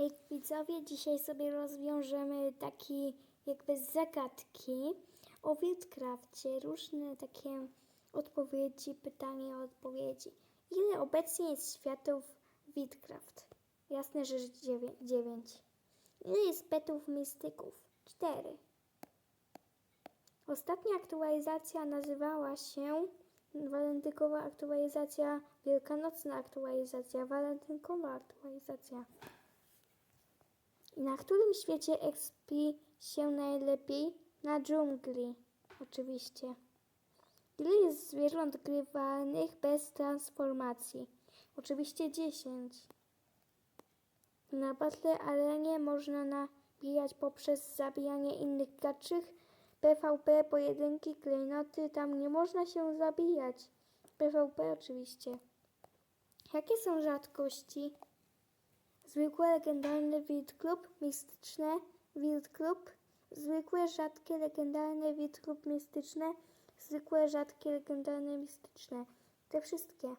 Hej widzowie, dzisiaj sobie rozwiążemy taki jakby zagadki o Wildcrafcie, różne takie odpowiedzi, pytania, odpowiedzi. Ile obecnie jest światów Wildcraft? Jasne, że dziewię- dziewięć. Ile jest petów mistyków? Cztery. Ostatnia aktualizacja nazywała się walentynkowa aktualizacja, wielkanocna aktualizacja, walentynkowa aktualizacja. I na którym świecie expi się najlepiej? Na dżungli, oczywiście. Ile jest zwierząt grywalnych bez transformacji? Oczywiście 10. Na Battle Arenie można nabijać poprzez zabijanie innych graczy. PvP, pojedynki, klejnoty, tam nie można się zabijać. PvP oczywiście. Jakie są rzadkości? Zwykłe, legendarne Wild Club, mistyczne Wild Club, zwykłe, rzadkie, legendarne Wild Club, mistyczne, zwykłe, rzadkie, legendarne, mistyczne. Te wszystkie,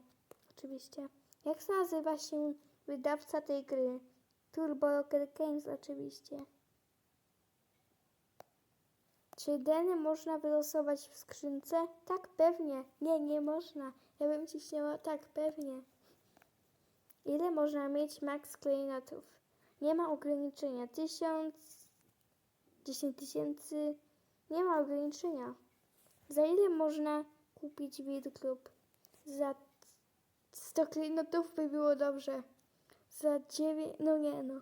oczywiście. Jak nazywa się wydawca tej gry? Turbo Rocker Games, oczywiście. Czy deny można wylosować w skrzynce? Tak, pewnie. Nie, nie można. Ja bym ci chciała, tak, pewnie. Ile można mieć max klejnotów? Nie ma ograniczenia. Tysiąc, dziesięć tysięcy, nie ma ograniczenia. Za ile można kupić Club? Za 100 klejnotów by było dobrze. Za 9, no nie no,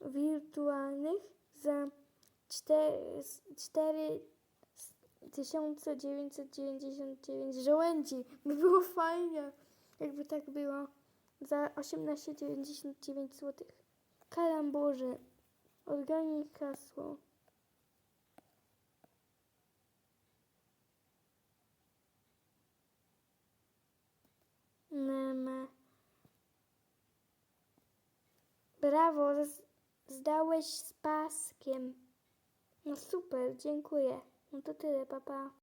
wirtualnych za 4, 4 1999 żołędzi. By było fajnie, jakby tak było. Za 18,99 zł. Kalamburzy. Organik hasło. Meme. Brawo, zdałeś z paskiem. No super, dziękuję. No to tyle, papa. Pa.